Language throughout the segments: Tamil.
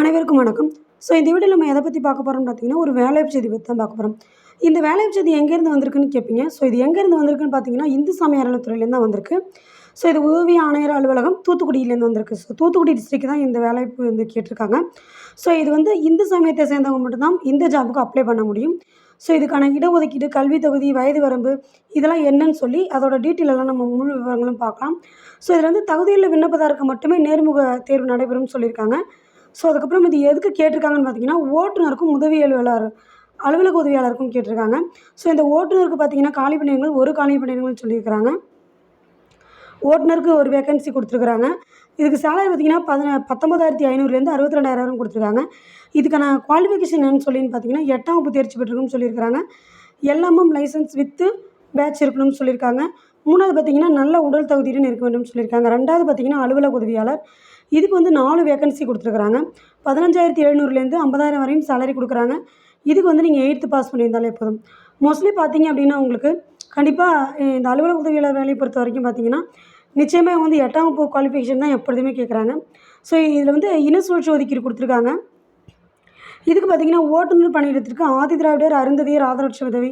அனைவருக்கும் வணக்கம். ஸோ இந்த வீடியோவில் நம்ம எதை பற்றி பார்க்க போகிறோம்னு பார்த்தீங்கன்னா ஒரு வேலைவாய்ப்பு செய்தி பற்றி தான் பார்க்க போகிறோம் இந்த வேலைவாய்ப்பு செய்தி எங்கேருந்து வந்திருக்குன்னு கேட்பீங்க ஸோ இது எங்கேருந்து வந்திருக்குன்னு பார்த்தீங்கன்னா இந்து சமய அறநிலையத்துறையிலேருந்து தான் வந்திருக்கு. ஸோ இது உதவி ஆணையர் அலுவலகம் தூத்துக்குடியிலேருந்து வந்திருக்கு. ஸோ தூத்துக்குடி டிஸ்ட்ரிக்ட் தான் இந்த வேலைவாய்ப்பு வந்து கேட்டிருக்காங்க. ஸோ இது வந்து இந்து சமயத்தை சேர்ந்தவங்க மட்டும்தான் இந்த ஜாபுக்கு அப்ளை பண்ண முடியும். ஸோ இதுக்கான இடஒதுக்கீடு கல்வி தகுதி வயது வரம்பு இதெல்லாம் என்னன்னு சொல்லி அதோட டீட்டெயிலெல்லாம் நம்ம முழு விவரங்களும் பார்க்கலாம். ஸோ இதில் வந்து தகுதியுள்ள விண்ணப்பதாருக்கு மட்டுமே நேர்முக தேர்வு நடைபெறும்னு சொல்லியிருக்காங்க. ஸோ அதுக்கப்புறம் இது எதுக்கு கேட்டிருக்காங்கன்னு பார்த்தீங்கன்னா ஓட்டுநருக்கும் உதவி அலுவலர் அலுவலக உதவியாளருக்கும் கேட்டிருக்காங்க. ஸோ இந்த ஓட்டுநருக்கு பார்த்தீங்கன்னா காலி பணியிடங்கள் ஒரு காலி பணியிடங்கள் சொல்லியிருக்கிறாங்க. ஓட்டுநருக்கு ஒரு வேகன்சி கொடுத்துருக்குறாங்க. இதுக்கு சேலரி பார்த்தீங்கன்னா பதின பத்தொம்பதாயிரத்தி ஐநூறுலேருந்து அறுபத்தி ரெண்டாயிரம் கொடுத்துருக்காங்க. இதுக்கான குவாலிஃபிகேஷன் என்னன்னு சொல்லின்னு பார்த்தீங்கன்னா எட்டாம் வகுப்பு தேர்ச்சி பெற்றிருக்குன்னு சொல்லியிருக்கிறாங்க. எல்எம்எம் லைசன்ஸ் வித்து பேட்ச் இருக்கணும்னு சொல்லியிருக்காங்க. மூணாவது பார்த்தீங்கன்னா நல்ல உடல் தகுதியுடன் இருக்க வேண்டும் சொல்லியிருக்காங்க. ரெண்டாவது பார்த்தீங்கன்னா அலுவலக உதவியாளர் இதுக்கு வந்து நாலு வேகன்சி கொடுத்துருக்குறாங்க. பதினஞ்சாயிரத்தி எழுநூறுலேருந்து ஐம்பதாயிரம் வரையும் சேலரி கொடுக்குறாங்க. இதுக்கு வந்து நீங்கள் எயித்து பாஸ் பண்ணியிருந்தாலே போதும். மோஸ்ட்லி பார்த்தீங்க அப்படின்னா உங்களுக்கு கண்டிப்பாக இந்த அலுவலக உதவியாளர் வேலையை பொறுத்த வரைக்கும் பார்த்தீங்கன்னா நிச்சயமாக வந்து எட்டாம் வகுப்பு குவாலிஃபிகேஷன் தான் எப்பொழுதுமே கேட்குறாங்க. ஸோ இதில் வந்து இன சுழற்சி ஒதுக்கீடு கொடுத்துருக்காங்க. இதுக்கு பார்த்தீங்கன்னா ஓட்டுநர் பணியிடத்திற்கு ஆதி திராவிடர் அருந்ததியர் ஆதரவற்ற உதவி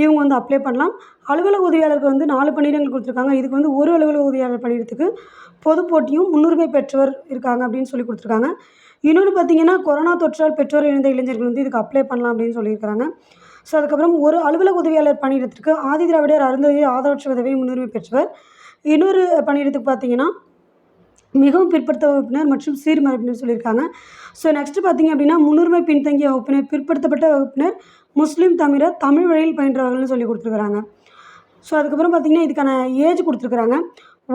இவங்க வந்து அப்ளை பண்ணலாம். அலுவலக உதவியாளருக்கு வந்து நாலு பணியிடங்கள் கொடுத்துருக்காங்க. இதுக்கு வந்து ஒரு அலுவலக உதவியாளர் பணியிடத்துக்கு பொது போட்டியும் முன்னுரிமை பெற்றவர் இருக்காங்க அப்படின்னு சொல்லி கொடுத்துருக்காங்க. இன்னொன்று பார்த்தீங்கன்னா கொரோனா தொற்றால் பெற்றோர் இழந்த இளைஞர்கள் வந்து இதுக்கு அப்ளை பண்ணலாம் அப்படின்னு சொல்லியிருக்கிறாங்க. ஸோ அதுக்கப்புறம் ஒரு அலுவலக உதவியாளர் பணியிடத்திற்கு ஆதி திராவிடர் அருந்ததி ஆதரவற்ற உதவி முன்னுரிமை பெற்றவர். இன்னொரு பணியிடத்துக்கு பார்த்தீங்கன்னா மிகவும் பிற்படுத்த வகுப்பினர் மற்றும் சீர்மரபினர் சொல்லியிருக்காங்க. ஸோ நெக்ஸ்ட்டு பார்த்தீங்க அப்படின்னா முன்னுரிமை பின்தங்கிய வகுப்பினர் பிற்படுத்தப்பட்ட வகுப்பினர் முஸ்லீம் தமிழர் தமிழ் வழியில் பயின்றவர்கள்னு சொல்லி கொடுத்துருக்குறாங்க. ஸோ அதுக்கப்புறம் பார்த்தீங்கன்னா இதுக்கான ஏஜ் கொடுத்துருக்குறாங்க.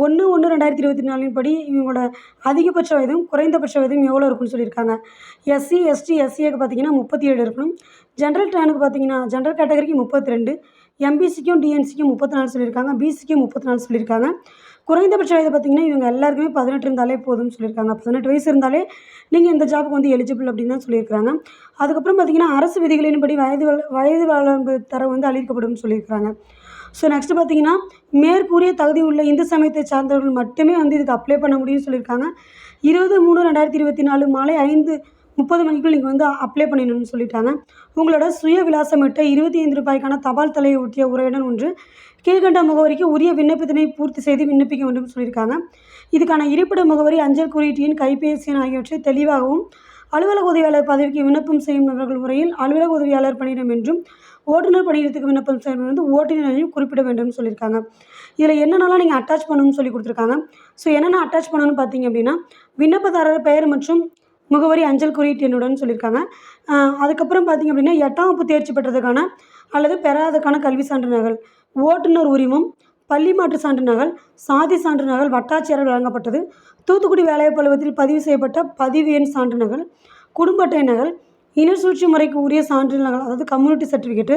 ஒன்று ஒன்று ரெண்டாயிரத்தி இருபத்தி நாலின் படி இவங்களோட அதிகபட்ச வயதும் குறைந்தபட்ச வயதும் எவ்வளோ இருக்குன்னு சொல்லியிருக்காங்க. எஸ்சி எஸ்டி எஸ்சிஏக்கு பார்த்தீங்கன்னா முப்பத்தி ஏழு இருக்கணும் ஜென்ரல் ட்ரானுக்கு பார்த்தீங்கன்னா ஜென்ரல் கேட்டகரிக்கு முப்பத்தி ரெண்டு எம்பிசிக்கும் டிஎன்சிக்கும் முப்பத்தி நாலு சொல்லியிருக்காங்க. பிசிக்கும் முப்பத்தி நாலு சொல்லியிருக்காங்க. குறைந்தபட்ச வயது பார்த்திங்கன்னா இவங்க எல்லாருக்குமே பதினெட்டு இருந்தாலே போதும்னு சொல்லியிருக்காங்க. பதினெட்டு வயசு இருந்தாலே நீங்கள் இந்த ஜாபுக்கு வந்து எலிஜிபிள் அப்படின்னு தான் சொல்லியிருக்காங்க அதுக்கப்புறம் பார்த்திங்கன்னா அரசு விதிகளின்படி வயது வயது வரம்பு தரம் வந்து அளிக்கப்படும்னு சொல்லியிருக்காங்க ஸோ நெக்ஸ்ட் பார்த்தீங்கன்னா மேற்கூறிய தகுதி உள்ள இந்து சமயத்தை சார்ந்தவர்கள் மட்டுமே வந்து இதுக்கு அப்ளை பண்ண முடியும்னு சொல்லியிருக்காங்க. இருபது மூணு ரெண்டாயிரத்தி இருபத்தி நாலு மாலை ஐந்து முப்பது மணிக்குள் நீங்கள் வந்து அப்ளை பண்ணிடணும்னு சொல்லிட்டாங்க. உங்களோட சுய விலாசமிட்ட இருபத்தி ஐந்து ரூபாய்க்கான தபால் தலையை ஒட்டிய உரையுடன் ஒன்று கீழ்கண்ட முகவரிக்கு உரிய விண்ணப்பத்தினை பூர்த்தி செய்து விண்ணப்பிக்க வேண்டும் சொல்லியிருக்காங்க. இதுக்கான இருப்பிட முகவரி அஞ்சல் குறியீட்டு எண் கைபேசி எண் ஆகியவற்றை தெளிவாகவும் அலுவலக உதவியாளர் பதவிக்கு விண்ணப்பம் செய்யும் நபர்கள் உரையில் அலுவலக உதவியாளர் பணியிடம் என்றும் ஓட்டுநர் பணியிடத்துக்கு விண்ணப்பம் செய்யணும் வந்து ஓட்டுநரையும் குறிப்பிட வேண்டும்னு சொல்லியிருக்காங்க. இதில் என்னென்னலாம் நீங்கள் அட்டாச் பண்ணணும்னு சொல்லி கொடுத்துருக்காங்க. ஸோ என்னென்ன அட்டாச் பண்ணணும்னு பார்த்தீங்க அப்படின்னா விண்ணப்பதாரர் பெயர் மற்றும் முகவரி அஞ்சல் குறியீட்டு என்னுடன் சொல்லியிருக்காங்க. அதுக்கப்புறம் பார்த்தீங்க அப்படின்னா எட்டாம் வகுப்பு தேர்ச்சி பெற்றதுக்கான அல்லது பெறாததுக்கான கல்வி சான்று நகல் ஓட்டுநர் உரிமம் பள்ளி மாற்று சான்று நகல் சாதி சான்று நகல் வட்டாட்சியரால் வழங்கப்பட்டது தூத்துக்குடி வேலைவாய்ப்பு அலுவலகத்தில் பதிவு செய்யப்பட்ட பதிவு எண் சான்று நகல் குடும்ப அட்டை நகல் இன சூழ்ச்சி முறைக்கு உரிய சான்று நகல் அதாவது கம்யூனிட்டி சர்டிஃபிகேட்டு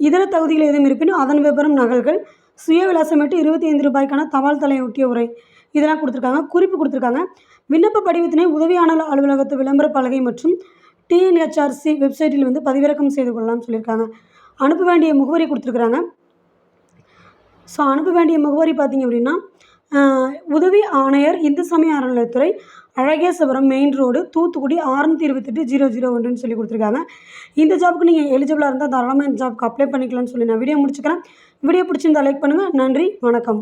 இதர தகுதிகள் எதுவும் இருப்பினும் அதன் விவரம் நகல்கள் சுய விலாசமிட்டு இருபத்தி ஐந்து ரூபாய்க்கான தபால் தலை ஒட்டிய உரை இதெல்லாம் கொடுத்துருக்காங்க. குறிப்பு கொடுத்துருக்காங்க. விண்ணப்ப படிவத்தினை உதவியாளர் அலுவலகத்து விளம்பர பலகை மற்றும் டிஎன்ஹெச்ஆர்சி வெப்சைட்டில் வந்து பதிவிறக்கம் செய்து கொள்ளலாம் சொல்லியிருக்காங்க. அனுப்ப வேண்டிய முகவரி கொடுத்துருக்குறாங்க. ஸோ அனுப்ப வேண்டிய முகவரி பார்த்தீங்க அப்படின்னா உதவி ஆணையர் இந்து சமய அறநிலையத்துறை அழகேசபுரம் மெயின் ரோடு தூத்துக்குடி ஆறுநூற்றி இருபத்தெட்டு ஜீரோ ஜீரோ ஒன்றுன்னு சொல்லி கொடுத்துருக்காங்க. இந்த ஜாபுக்கு நீங்கள் எலிஜிபிளாக இருந்தால் தாராளமாக இந்த ஜாப்க்கு அப்ளை பண்ணிக்கலாம்னு சொல்லி நான் வீடியோ முடிச்சுக்கிறேன். வீடியோ பிடிச்சிருந்தா லைக் பண்ணுங்கள் நன்றி. வணக்கம்.